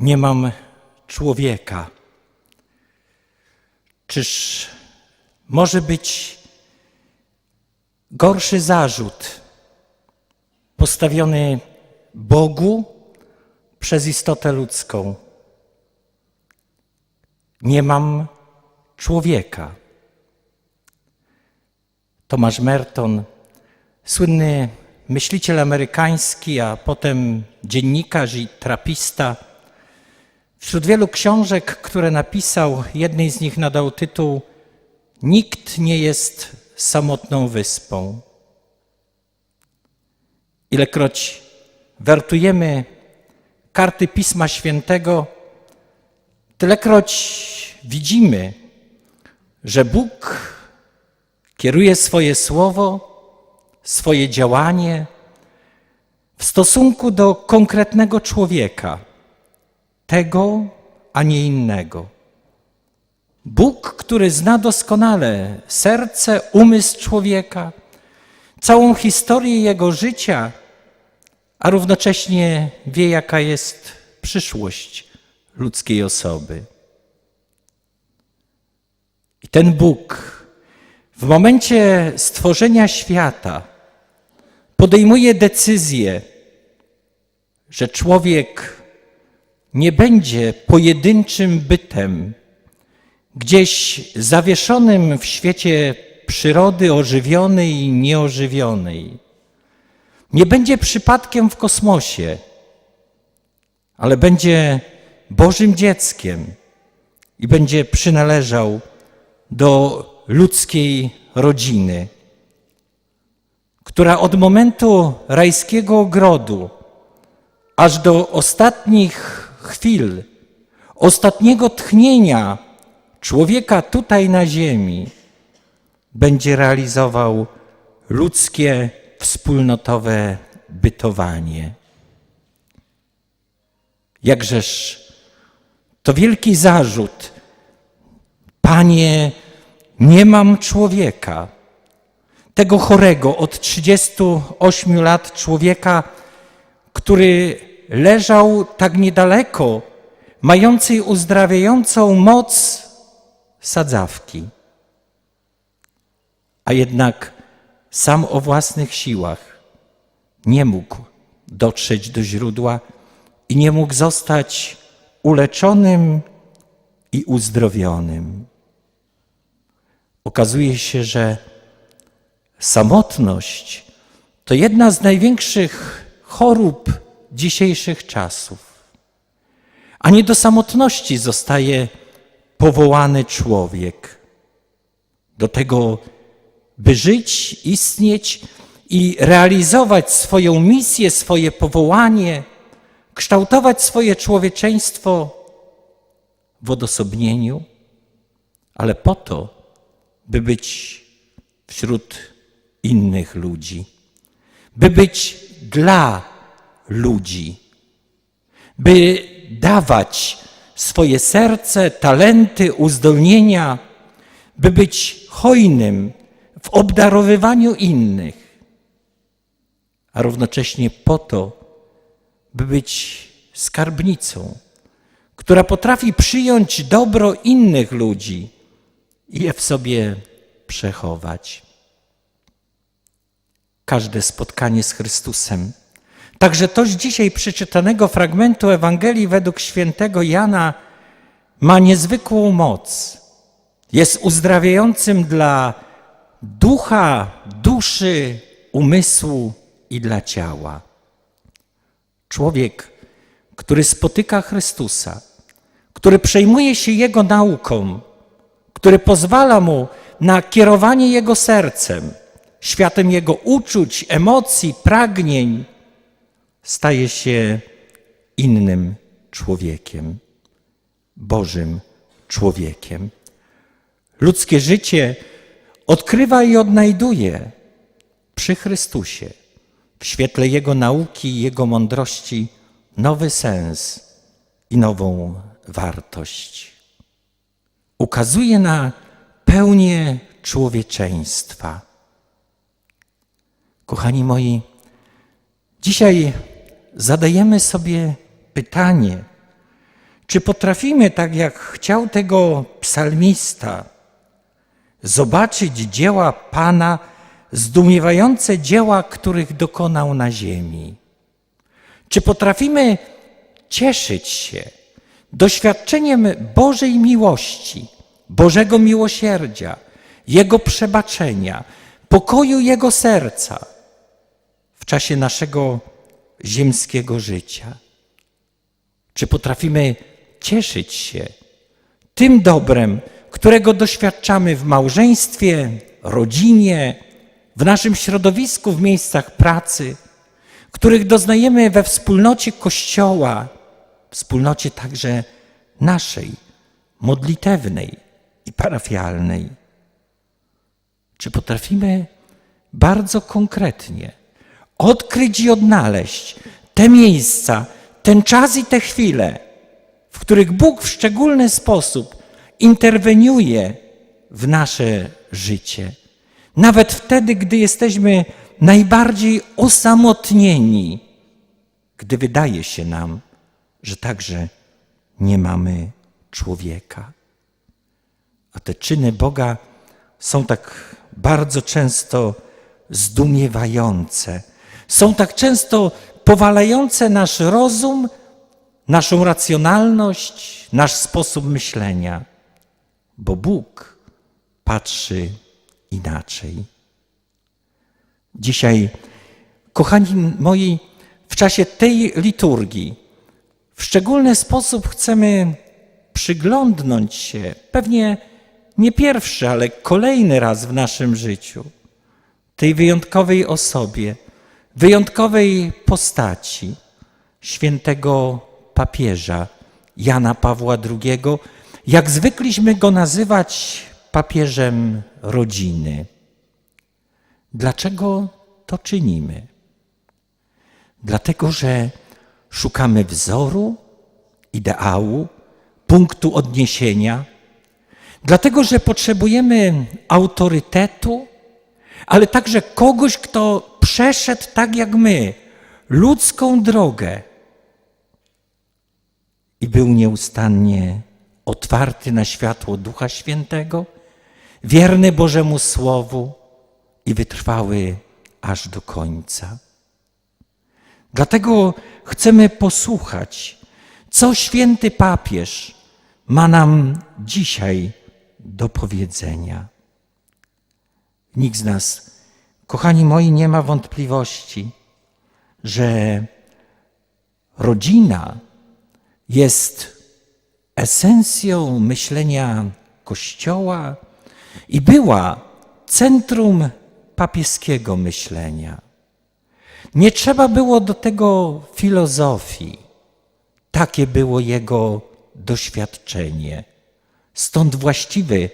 nie mam człowieka. Czyż może być gorszy zarzut postawiony Bogu przez istotę ludzką? Nie mam człowieka. Tomasz Merton, słynny myśliciel amerykański, a potem dziennikarz i trapista, wśród wielu książek, które napisał, jednej z nich nadał tytuł Nikt nie jest samotną wyspą. Ilekroć wertujemy karty Pisma Świętego, tylekroć widzimy, że Bóg kieruje swoje słowo, swoje działanie w stosunku do konkretnego człowieka, tego, a nie innego. Bóg, który zna doskonale serce, umysł człowieka, całą historię jego życia, a równocześnie wie, jaka jest przyszłość ludzkiej osoby. I ten Bóg w momencie stworzenia świata podejmuje decyzję, że człowiek nie będzie pojedynczym bytem, gdzieś zawieszonym w świecie przyrody ożywionej i nieożywionej. Nie będzie przypadkiem w kosmosie, ale będzie Bożym dzieckiem i będzie przynależał do ludzkiej rodziny, która od momentu rajskiego ogrodu aż do ostatnich chwil, ostatniego tchnienia człowieka tutaj na ziemi będzie realizował ludzkie, wspólnotowe bytowanie. Jakżeż to wielki zarzut, Panie, nie mam człowieka, tego chorego od 38 lat człowieka, który leżał tak niedaleko, mający uzdrawiającą moc sadzawki. A jednak sam o własnych siłach nie mógł dotrzeć do źródła i nie mógł zostać uleczonym i uzdrowionym. Okazuje się, że samotność to jedna z największych chorób dzisiejszych czasów. A nie do samotności zostaje powołany człowiek. Do tego, by żyć, istnieć i realizować swoją misję, swoje powołanie, kształtować swoje człowieczeństwo w odosobnieniu, ale po to, by być wśród innych ludzi, by być dla ludzi, by dawać swoje serce, talenty, uzdolnienia, by być hojnym w obdarowywaniu innych, a równocześnie po to, by być skarbnicą, która potrafi przyjąć dobro innych ludzi i je w sobie przechować. Każde spotkanie z Chrystusem, także to z dzisiaj przeczytanego fragmentu Ewangelii według świętego Jana, ma niezwykłą moc. Jest uzdrawiającym dla ducha, duszy, umysłu i dla ciała. Człowiek, który spotyka Chrystusa, który przejmuje się Jego nauką, który pozwala mu na kierowanie jego sercem, światem jego uczuć, emocji, pragnień, staje się innym człowiekiem, Bożym człowiekiem. Ludzkie życie odkrywa i odnajduje przy Chrystusie, w świetle Jego nauki i Jego mądrości, nowy sens i nową wartość. Ukazuje na pełnię człowieczeństwa. Kochani moi, dzisiaj zadajemy sobie pytanie, Czy potrafimy, tak jak chciał tego psalmista, zobaczyć dzieła Pana, zdumiewające dzieła, których dokonał na ziemi? Czy potrafimy cieszyć się doświadczeniem Bożej miłości, Bożego miłosierdzia, Jego przebaczenia, pokoju Jego serca w czasie naszego ziemskiego życia? Czy potrafimy cieszyć się tym dobrem, którego doświadczamy w małżeństwie, rodzinie, w naszym środowisku, w miejscach pracy, których doznajemy we wspólnocie Kościoła, wspólnocie także naszej, modlitewnej i parafialnej? Czy potrafimy bardzo konkretnie odkryć i odnaleźć te miejsca, ten czas i te chwile, w których Bóg w szczególny sposób interweniuje w nasze życie. Nawet wtedy, gdy jesteśmy najbardziej osamotnieni, gdy wydaje się nam, że także nie mamy człowieka. A te czyny Boga są tak bardzo często zdumiewające, są tak często powalające nasz rozum, naszą racjonalność, nasz sposób myślenia, bo Bóg patrzy inaczej. Dzisiaj, kochani moi, w czasie tej liturgii w szczególny sposób chcemy przyglądnąć się, pewnie nie pierwszy, ale kolejny raz w naszym życiu, tej wyjątkowej osobie, wyjątkowej postaci świętego papieża Jana Pawła II, jak zwykliśmy go nazywać papieżem rodziny. Dlaczego to czynimy? Dlatego, że szukamy wzoru, ideału, punktu odniesienia, dlatego, że potrzebujemy autorytetu, ale także kogoś, kto przeszedł tak jak my ludzką drogę i był nieustannie otwarty na światło Ducha Świętego, wierny Bożemu Słowu i wytrwały aż do końca. Dlatego chcemy posłuchać, co święty papież ma nam dzisiaj do powiedzenia. Nikt z nas, kochani moi, nie ma wątpliwości, że rodzina jest esencją myślenia Kościoła i była centrum papieskiego myślenia. Nie trzeba było do tego filozofii. Takie było jego doświadczenie. Stąd właściwy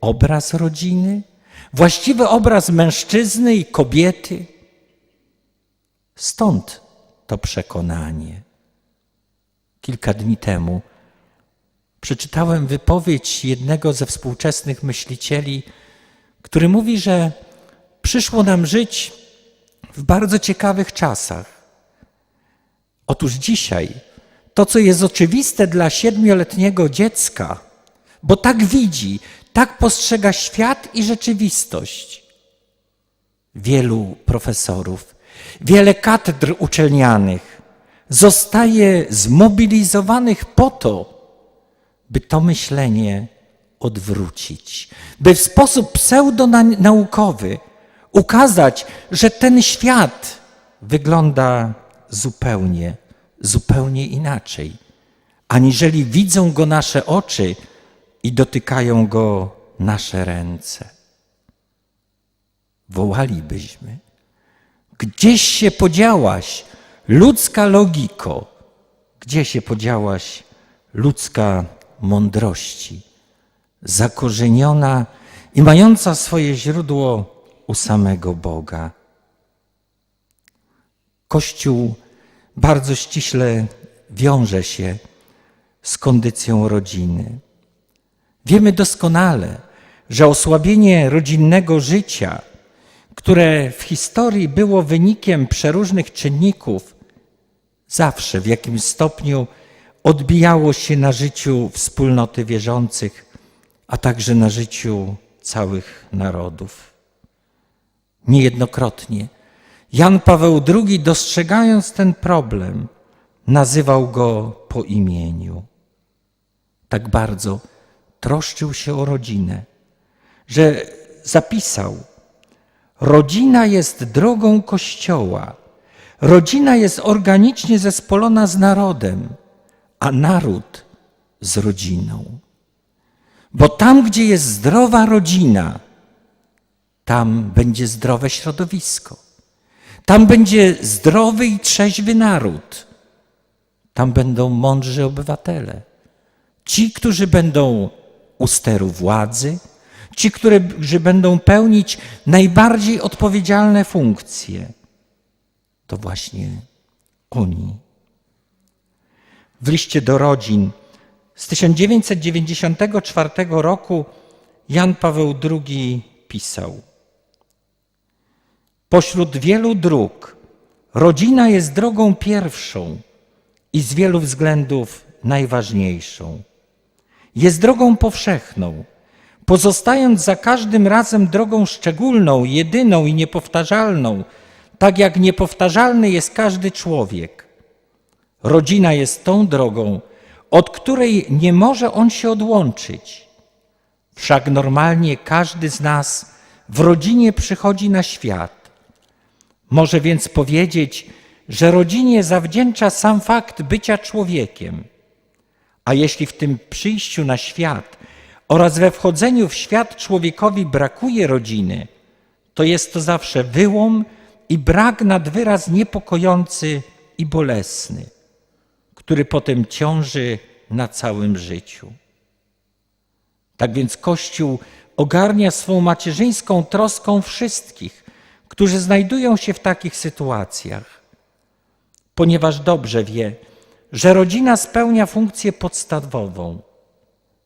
obraz rodziny, właściwy obraz mężczyzny i kobiety. Stąd to przekonanie. Kilka dni temu przeczytałem wypowiedź jednego ze współczesnych myślicieli, który mówi, że przyszło nam żyć w bardzo ciekawych czasach. Otóż dzisiaj to, co jest oczywiste dla siedmioletniego dziecka, bo tak widzi, tak postrzega świat i rzeczywistość. Wielu profesorów, wiele katedr uczelnianych zostaje zmobilizowanych po to, by to myślenie odwrócić, by w sposób pseudonaukowy ukazać, że ten świat wygląda zupełnie, zupełnie inaczej, aniżeli widzą go nasze oczy i dotykają go nasze ręce. Wołalibyśmy, gdzieś się podziałaś, ludzka logiko, gdzie się podziałaś, ludzka mądrości, zakorzeniona i mająca swoje źródło u samego Boga. Kościół bardzo ściśle wiąże się z kondycją rodziny. Wiemy doskonale, że osłabienie rodzinnego życia, które w historii było wynikiem przeróżnych czynników, zawsze w jakimś stopniu odbijało się na życiu wspólnoty wierzących, a także na życiu całych narodów. Niejednokrotnie Jan Paweł II, dostrzegając ten problem, nazywał go po imieniu. Tak bardzo troszczył się o rodzinę, że zapisał: Rodzina jest drogą Kościoła. Rodzina jest organicznie zespolona z narodem, a naród z rodziną. Bo tam, gdzie jest zdrowa rodzina, tam będzie zdrowe środowisko. Tam będzie zdrowy i trzeźwy naród. Tam będą mądrzy obywatele. Ci, którzy będą u steru władzy, ci, którzy będą pełnić najbardziej odpowiedzialne funkcje, to właśnie oni. W liście do rodzin z 1994 roku Jan Paweł II pisał: Pośród wielu dróg rodzina jest drogą pierwszą i z wielu względów najważniejszą. Jest drogą powszechną, pozostając za każdym razem drogą szczególną, jedyną i niepowtarzalną, tak jak niepowtarzalny jest każdy człowiek. Rodzina jest tą drogą, od której nie może on się odłączyć. Wszak normalnie każdy z nas w rodzinie przychodzi na świat. Może więc powiedzieć, że rodzinie zawdzięcza sam fakt bycia człowiekiem. A jeśli w tym przyjściu na świat oraz we wchodzeniu w świat człowiekowi brakuje rodziny, to jest to zawsze wyłom i brak nad wyraz niepokojący i bolesny, który potem ciąży na całym życiu. Tak więc Kościół ogarnia swą macierzyńską troską wszystkich, którzy znajdują się w takich sytuacjach, ponieważ dobrze wie, że rodzina spełnia funkcję podstawową.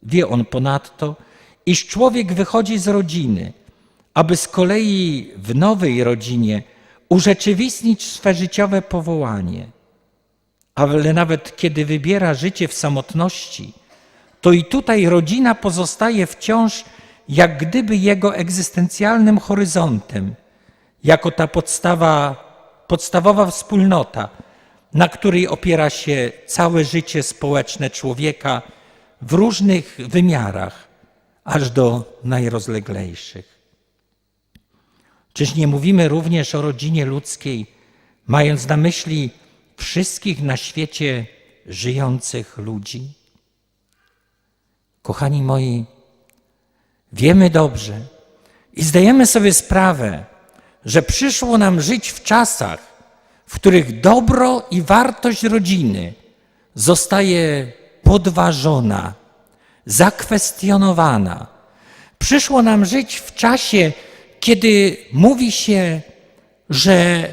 Wie on ponadto, iż człowiek wychodzi z rodziny, aby z kolei w nowej rodzinie urzeczywistnić swe życiowe powołanie. Ale nawet kiedy wybiera życie w samotności, to i tutaj rodzina pozostaje wciąż jak gdyby jego egzystencjalnym horyzontem, jako ta podstawa, podstawowa wspólnota, na której opiera się całe życie społeczne człowieka w różnych wymiarach, aż do najrozleglejszych. Czyż nie mówimy również o rodzinie ludzkiej, mając na myśli wszystkich na świecie żyjących ludzi? Kochani moi, wiemy dobrze i zdajemy sobie sprawę, że przyszło nam żyć w czasach, w których dobro i wartość rodziny zostaje podważona, zakwestionowana. Przyszło nam żyć w czasie, kiedy mówi się, że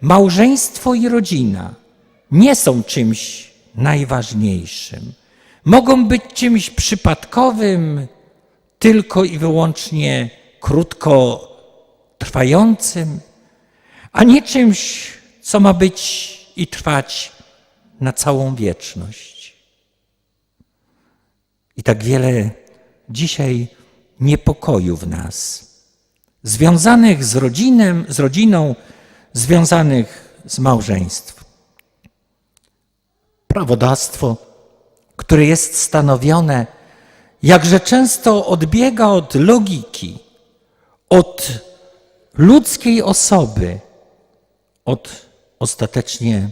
małżeństwo i rodzina nie są czymś najważniejszym. Mogą być czymś przypadkowym, tylko i wyłącznie krótko trwającym, a nie czymś, co ma być i trwać na całą wieczność. I tak wiele dzisiaj niepokoju w nas, związanych z, rodzinem, z rodziną, związanych z małżeństwem. Prawodawstwo, które jest stanowione, jakże często odbiega od logiki, od ludzkiej osoby, od ostatecznie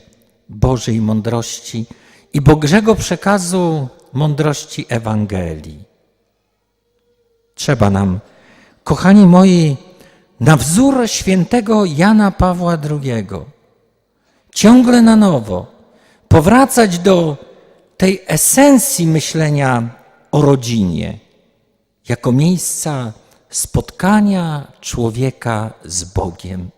Bożej mądrości i Bożego przekazu mądrości Ewangelii. Trzeba nam, kochani moi, na wzór świętego Jana Pawła II, ciągle na nowo powracać do tej esencji myślenia o rodzinie jako miejsca spotkania człowieka z Bogiem,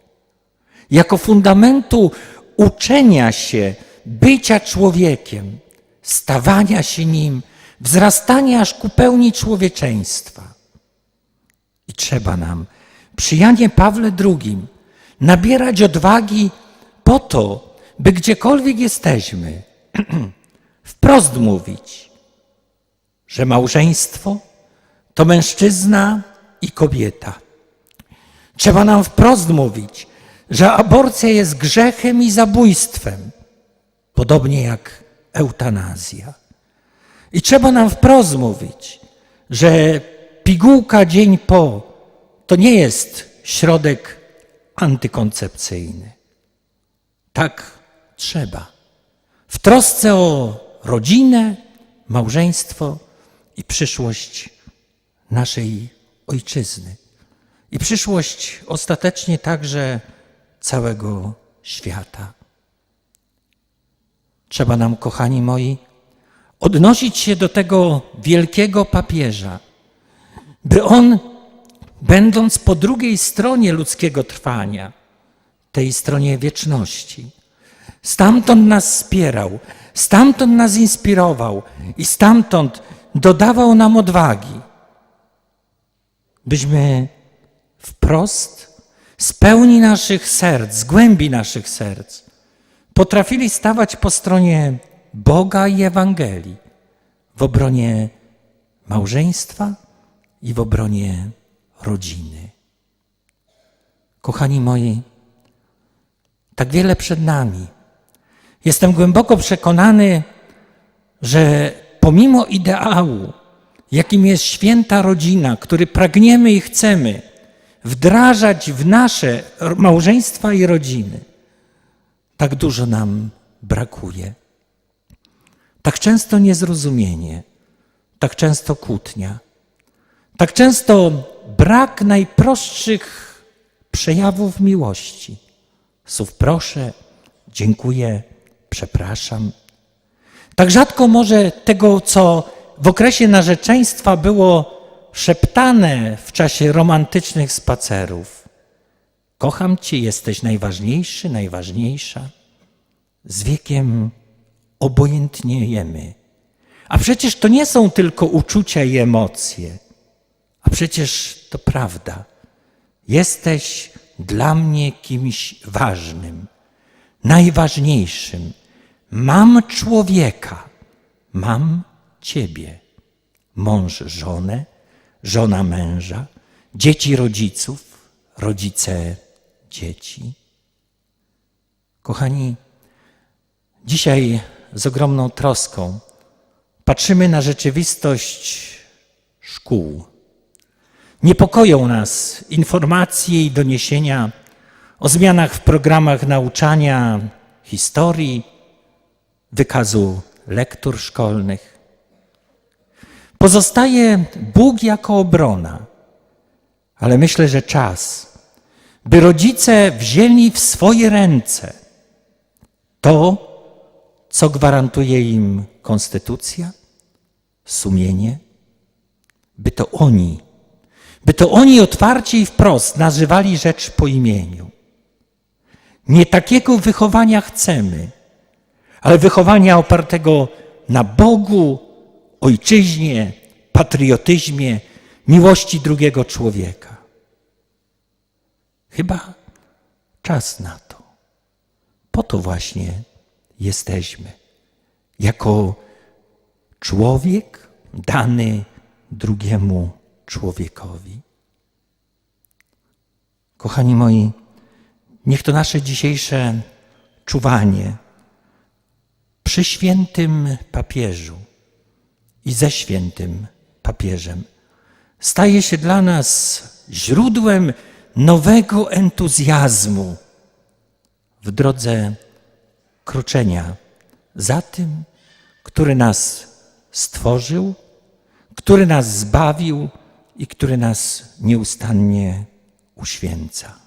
jako fundamentu uczenia się bycia człowiekiem, stawania się nim, wzrastania aż ku pełni człowieczeństwa. I trzeba nam przy Janie Pawle II nabierać odwagi po to, by gdziekolwiek jesteśmy, wprost mówić, że małżeństwo to mężczyzna i kobieta. Trzeba nam wprost mówić, że aborcja jest grzechem i zabójstwem, podobnie jak eutanazja. I trzeba nam wprost mówić, że pigułka dzień po to nie jest środek antykoncepcyjny. Tak trzeba. W trosce o rodzinę, małżeństwo i przyszłość naszej ojczyzny. I przyszłość ostatecznie także całego świata. Trzeba nam, kochani moi, odnosić się do tego wielkiego papieża, by on, będąc po drugiej stronie ludzkiego trwania, tej stronie wieczności, stamtąd nas wspierał, stamtąd nas inspirował i stamtąd dodawał nam odwagi, byśmy wprost z pełni naszych serc, z głębi naszych serc, potrafili stawać po stronie Boga i Ewangelii, w obronie małżeństwa i w obronie rodziny. Kochani moi, tak wiele przed nami. Jestem głęboko przekonany, że pomimo ideału, jakim jest święta rodzina, który pragniemy i chcemy wdrażać w nasze małżeństwa i rodziny, tak dużo nam brakuje. Tak często niezrozumienie, tak często kłótnia, tak często brak najprostszych przejawów miłości. Słów proszę, dziękuję, przepraszam. Tak rzadko może tego, co w okresie narzeczeństwa było szeptane w czasie romantycznych spacerów. Kocham Cię, jesteś najważniejszy, najważniejsza. Z wiekiem obojętniejemy. A przecież to nie są tylko uczucia i emocje, a przecież to prawda. Jesteś dla mnie kimś ważnym, najważniejszym. Mam człowieka, mam Ciebie, mąż żonę, żona męża, dzieci rodziców, rodzice dzieci. Kochani, dzisiaj z ogromną troską patrzymy na rzeczywistość szkół. Niepokoją nas informacje i doniesienia o zmianach w programach nauczania historii, wykazu lektur szkolnych. Pozostaje Bóg jako obrona, ale myślę, że czas, by rodzice wzięli w swoje ręce to, co gwarantuje im konstytucja, sumienie, by to oni, by to oni otwarcie i wprost nazywali rzecz po imieniu. Nie takiego wychowania chcemy, ale wychowania opartego na Bogu, ojczyźnie, patriotyzmie, miłości drugiego człowieka. Chyba czas na to. Po to właśnie jesteśmy. Jako człowiek dany drugiemu człowiekowi. Kochani moi, niech to nasze dzisiejsze czuwanie przy świętym papieżu i ze świętym papieżem staje się dla nas źródłem nowego entuzjazmu w drodze kroczenia za tym, który nas stworzył, który nas zbawił i który nas nieustannie uświęca.